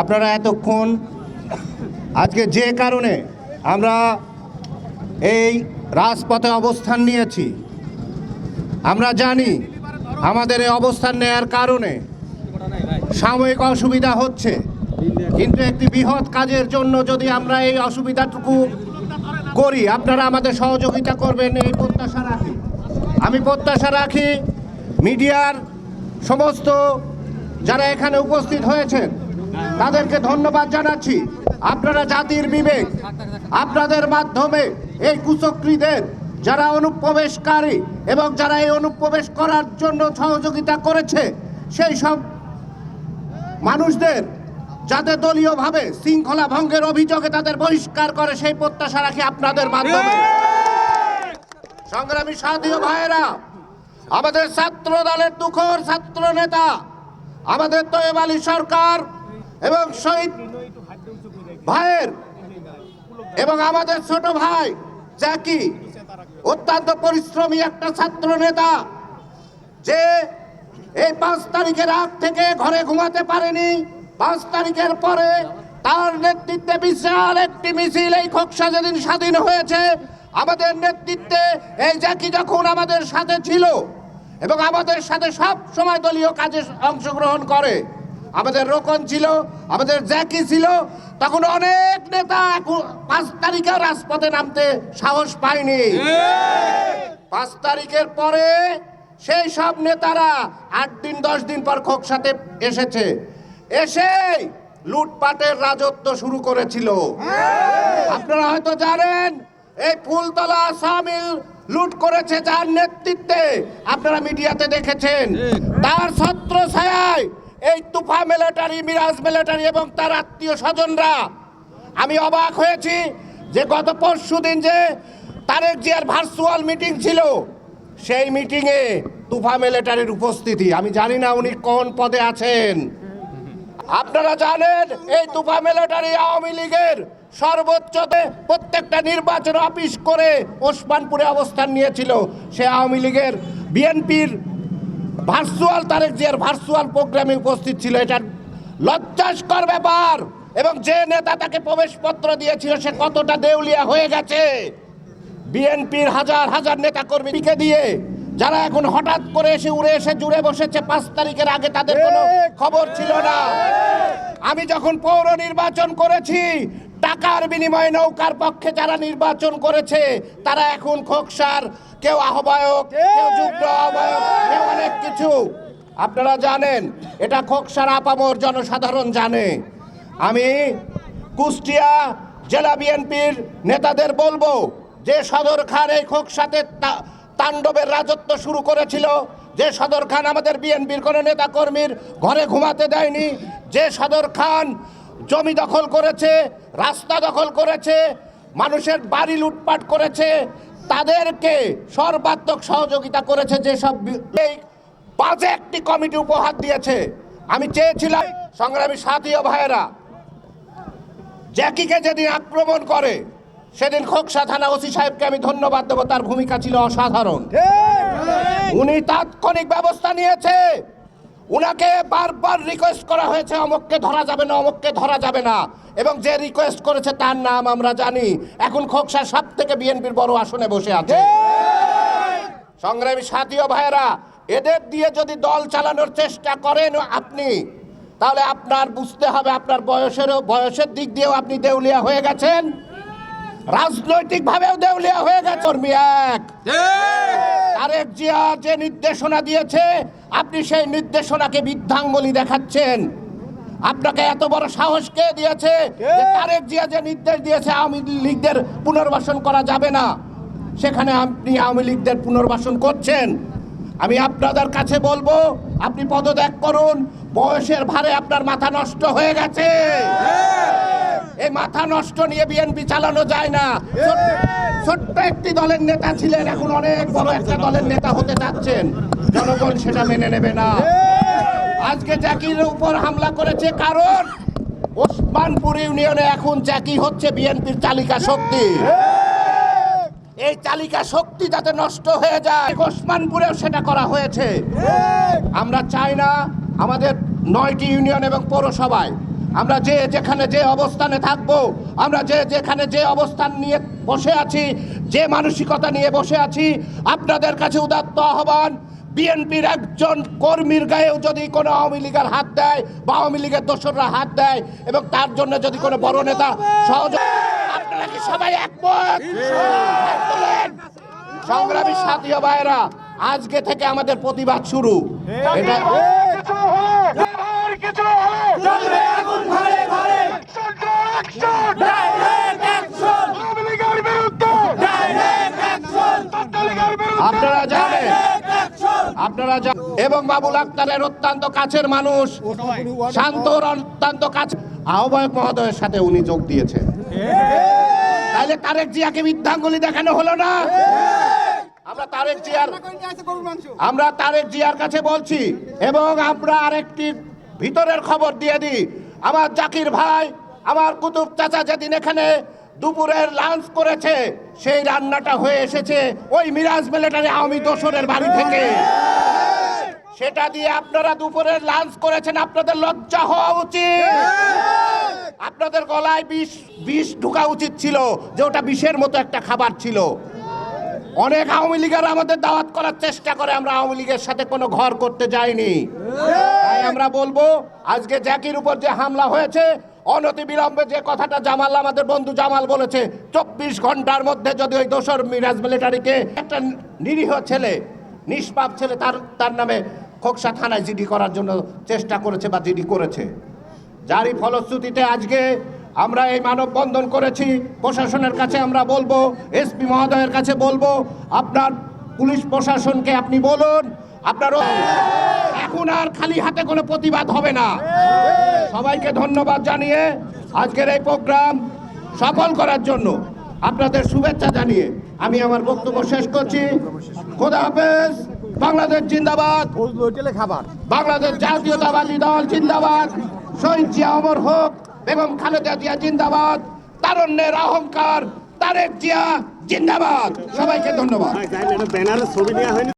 আপনারা এতক্ষণ, আজকে যে কারণে আমরা এই রাজপথে অবস্থান নিয়েছি, আমরা জানি আমাদের এই অবস্থান নেয়ার কারণে সাময়িক অসুবিধা হচ্ছে, কিন্তু একটি বৃহৎ কাজের জন্য যদি আমরা এই অসুবিধাটুকু করি, আপনারা আমাদের সহযোগিতা করবেন এই প্রত্যাশা রাখি। আমি প্রত্যাশা রাখি, মিডিয়ার সমস্ত যারা এখানে উপস্থিত হয়েছেন তাদেরকে ধন্যবাদ জানাচ্ছি। আপনারা জাতির বিবেক, আপনাদের মাধ্যমে এই কুচক্রীদের যারা অনুপ্রবেশকারী এবং যারা এই অনুপ্রবেশ করার জন্য সহযোগিতা করেছে, সেই সব মানুষদের যাতে দলীয়ভাবে শৃঙ্খলা ভঙ্গের অভিযোগে তাদের বহিষ্কার করে, সেই প্রত্যাশা রাখি আপনাদের মাধ্যমে। সংগ্রামী ও ভাইয়েরা, আমাদের ছাত্র দলের দুঃখর ছাত্র নেতা আমাদের তৈব আলী সরকার এবং শহীদ ভাইয়ের এবং আমাদের ছোট ভাই জ্যাকি, অত্যন্ত পরিশ্রমী একটা ছাত্র নেতা, যে এই পাঁচ তারিখের আগ থেকে ঘরে ঘুমাতে পারেনি। পাঁচ তারিখের পরে তার নেতৃত্বে বিশাল একটি মিছিল, এই খোকসা যেদিন স্বাধীন হয়েছে, আমাদের নেতৃত্বে এই জ্যাকি যখন আমাদের সাথে ছিল এবং আমাদের সাথে সব সময় দলীয় কাজে অংশগ্রহণ করে আমাদের রোকন ছিল আমাদের জ্যাকি ছিল তখন অনেক নেতা পাঁচ তারিখেও রাজপথে নামতে সাহস পায়নি। পাঁচ তারিখের পরে সেই সব নেতারা আট দিন দশ দিন পর খোকসাতে এসেছে। এসে লুটপাটের রাজত্ব শুরু করেছিল। আপনারা হয়তো জানেন এই ফুলতলা সামিল লুট করেছে যার নেতৃত্বে আপনারা মিডিয়াতে দেখেছেন। তার ছত্র ছায়ায় এই তুফা মিলিটারি মিরাজ মিলিটারি এবং তার আত্মীয় স্বজনরা, আমি অবাক হয়েছি যে গত পরশু দিন যে তারেক জিয়ার ভার্চুয়াল মিটিং ছিল, সেই মিটিংয়ে তুফা মিলিটারির উপস্থিতি। আমি জানি না উনি কোন পদে আছেন। আপনারা জানেন, এই তুফা মিলিটারি আওয়ামী লীগের সর্বোচ্চতে প্রত্যেকটা নির্বাচন অফিস করে ওসমানপুরে অবস্থান নিয়েছিল। সে আওয়ামী লীগের বিএনপির ভার্চুয়াল তারেক জিয়ার ভার্চুয়াল প্রোগ্রামে উপস্থিত ছিল এটা লজ্জাস্কর ব্যাপার। এবং যে নেতা তাকে প্রবেশপত্র দিয়েছিল সে কতটা দেউলিয়া হয়ে গেছে। বিএনপির হাজার হাজার নেতা কর্মীকে দিয়ে যারা এখন হঠাৎ করে এসে উড়ে এসে জুড়ে বসেছে পাঁচ তারিখের আগে তাদের কোনো খবর ছিল না। আমি যখন পৌর নির্বাচন করেছি টাকার বিনিময়ে নৌকার পক্ষে যারা নির্বাচন করেছে তারা এখন খোকসার কেউ আহ্বায়ক কেউ যুগ্ম আহ্বায়ক কেউ অনেক কিছু। আপনারা জানেন এটা খোকসার আপামর জনসাধারণ জানে। আমি কুষ্টিয়া জেলা বিএনপির নেতাদের বলব যে সদর খান এই খোকসাতে তাণ্ডবের রাজত্ব শুরু করেছিল যে সদর খান আমাদের বিএনপির কোনো নেতাকর্মীর ঘরে ঘুমাতে দেয়নি যে সদর খান জমি দখল করেছে রাস্তা দখল করেছে মানুষের বাড়ি লুটপাট করেছে তাদেরকে সর্বাত্মক সহযোগিতা করেছে যেসব এই একটি কমিটি উপহার দিয়েছে। আমি চেয়েছিলাম সংগ্রামী সাথী ও ভাইয়েরা জ্যাকিকে যেদিন আক্রমণ করে সেদিন খোকসা থানা ওসি সাহেবকে আমি ধন্যবাদ দেবো তার ভূমিকা ছিল অসাধারণ। উনি তাৎক্ষণিক ব্যবস্থা নিয়েছে। উনাকে বারবার রিকোয়েস্ট করা হয়েছে, অমককে ধরা যাবে না, অমককে ধরা যাবে না। এবং যে রিকোয়েস্ট করেছে তার নাম আমরা জানি। এখন খোকসা সব থেকে বিএনপির বড় আসনে বসে আছে। সংগ্রামী সাথী ও ভাইয়েরা, এদের দিয়ে যদি দল চালানোর চেষ্টা করেন আপনি, তাহলে আপনার বুঝতে হবে আপনার বয়সেরও, বয়সের দিক দিয়েও আপনি দেউলিয়া হয়ে গেছেন। রাজনৈতিক ভাবেও দেউলিয়া হয়ে গেছে কর্মী এক। তারেক জিয়া যে নির্দেশনা দিয়েছে আপনি সেই নির্দেশনাকে বৃদ্ধাঙ্গলি দেখাচ্ছেন। আপনাকে এত বড় সাহস কে দিয়েছে? যে তারেক জিয়া যে নির্দেশ দিয়েছে আওয়ামী লীগদের পুনর্বাসন করা যাবে না। সেখানে আপনি আওয়ামী লীগদের পুনর্বাসন করছেন। আমি আপনাদের কাছে বলব আপনি পদত্যাগ করুন। বয়সের ভারে আপনার মাথা নষ্ট হয়ে গেছে। এই মাথা নষ্ট নিয়ে বিএনপি চালানো যায় না। ছোট্ট- একটি দলের নেতা ছিলেন, এখন অনেক বড় একটা দলের নেতা হতে যাচ্ছেন। জনগণ সেটা মেনে নেবে না। আজকে জাকির উপর হামলা করেছে কারণ ওসমানপুর ইউনিয়নে এখন জাকি হচ্ছে বিএনপির চালিকা শক্তি। এই চালিকা শক্তি যাতে নষ্ট হয়ে যায়, ওসমানপুরেও সেটা করা হয়েছে। আমরা চাই না আমাদের নয়টি ইউনিয়ন এবং পৌরসভায় আমরা যে যেখানে যে অবস্থানে থাকব আমরা যে যেখানে যে অবস্থান নিয়ে বসে আছি যে মানসিকতা নিয়ে বসে আছি আপনাদের কাছে উদাত্ত আহ্বান বিএনপির একজন কর্মীর গায়েও যদি কোনো আওয়ামী লীগের হাত দেয় বা আওয়ামী লীগের দোসররা হাত দেয় এবং তার জন্য যদি কোনো বড় নেতা সহজ আপনারা কি সবাই একমত সংগ্রামী সাথী ও ভাইয়েরা আজকে থেকে আমাদের প্রতিবাদ শুরু এটা এবং বাবুল আক্তারের অত্যন্ত কাছের মানুষ শান্তর অত্যন্ত কাছে আহ্বায়ক মহোদয়ের সাথে উনি যোগ দিয়েছেন। তাহলে তারেক জিয়াকে মিথ্যাঙ্গুলি দেখানো হলো না? আমরা তারেক জিয়ার আমরা তারেক জিয়ার কাছে বলছি, এবং আমরা আরেকটি ভিতরের খবর দিয়ে দিই। আমার জাকির ভাই আমার কুতুব চাচা যেদিন এখানে দুপুরের লাঞ্চ করেছে, সেই রান্নাটা হয়ে এসেছে ওই মিরাজ মিলিটারি আওয়ামী দোসরের বাড়ি থেকে। সেটা দিয়ে আপনারা দুপুরের লাঞ্চ করেছেন, আপনাদের লজ্জা হওয়া উচিত। আপনাদের গলায় বিষ বিষ ঢুকা উচিত ছিল যে ওটা বিষের মতো একটা খাবার ছিল। অনেক আওয়ামী লীগের আমাদের দাওয়াত করার চেষ্টা করে, আমরা আওয়ামী লীগের সাথে কোনো ঘর করতে যাইনি। তাই আমরা বলব, আজকে জ্যাকির উপর যে হামলা হয়েছে অনতি বিলম্বে যে কথাটা জামাল, আমাদের বন্ধু জামাল বলেছে, চব্বিশ ঘণ্টার মধ্যে যদি ওই দোসর মিরাজ মিলিটারিকে একটা নিরীহ ছেলে, নিষ্পাপ ছেলে তার তার নামে খোকসা থানায় জিডি করার জন্য চেষ্টা করেছে বা জিডি করেছে। যারই ফলশ্রুতিতে আজকে আমরা এই মানববন্ধন করেছি, প্রশাসনের কাছে আমরা বলব, এসপি মহোদয়ের কাছে বলব, আপনার পুলিশ প্রশাসনকে আপনি বলুন আপনারও এখন আর খালি হাতে কোনো প্রতিবাদ হবে না। সবাইকে ধন্যবাদ জানিয়ে আজকের এই প্রোগ্রাম সফল করার জন্য আপনাদের শুভেচ্ছা জানিয়ে আমি আমার বক্তব্য শেষ করছি। খোদা হাফেজ, বাংলাদেশ জিন্দাবাদ। খাবার বাংলাদেশ জাতীয়তাবাদী দল জিন্দাবাদ। শহীদ জিয়া অমর হোক, বেগম খালেদা জিয়া জিন্দাবাদ। তারণ্যের অহংকার তারেক জিয়া জিন্দাবাদ। সবাইকে ধন্যবাদ। ছবি দেওয়া হয়নি।